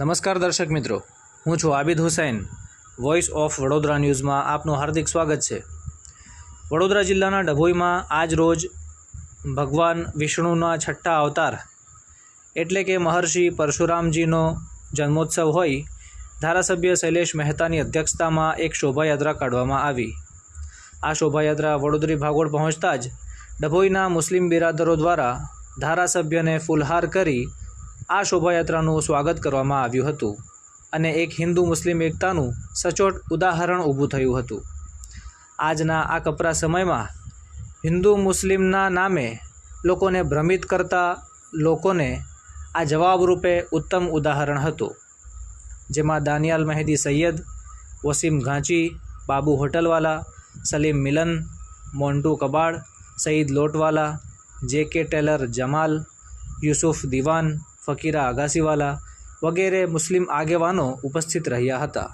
નમસ્કાર દર્શક મિત્રો, હું છું આબિદ હુસૈન વોઇસ ઓફ વડોદરા ન્યૂઝમાં આપનું હાર્દિક સ્વાગત છે. વડોદરા જિલ્લાના ડભોઈમાં આજ રોજ ભગવાન વિષ્ણુના છઠ્ઠા અવતાર એટલે કે મહર્ષિ પરશુરામજીનો જન્મોત્સવ હોય, ધારાસભ્ય શૈલેષ મહેતાની અધ્યક્ષતામાં એક શોભાયાત્રા કાઢવામાં આવી. આ શોભાયાત્રા વડોદરી ભાગોળ પહોંચતા જ ડભોઈના મુસ્લિમ બિરાદરો દ્વારા ધારાસભ્યને ફૂલહાર કરી આ શોભાયાત્રાનું સ્વાગત કરવામાં આવ્યું હતું અને એક હિન્દુ મુસ્લિમ એકતાનું સચોટ ઉદાહરણ ઊભું થયું હતું. આજના આ કપરા સમયમાં હિન્દુ મુસ્લિમના નામે લોકોને ભ્રમિત કરતા લોકોને આ જવાબરૂપે ઉત્તમ ઉદાહરણ હતું. જેમાં દાનિયાલ મહેદી સૈયદ, વસીમ ઘાંચી, બાબુ હોટલવાલા, સલીમ મિલન, મોન્ટુ કબાડ, સઈદ લોટવાલા, જે કે ટેલર જમાલ, યુસુફ દિવાન ફકીરા અગાસીવાલા વગેરે મુસ્લિમ આગેવાનો ઉપસ્થિત રહ્યા હતા.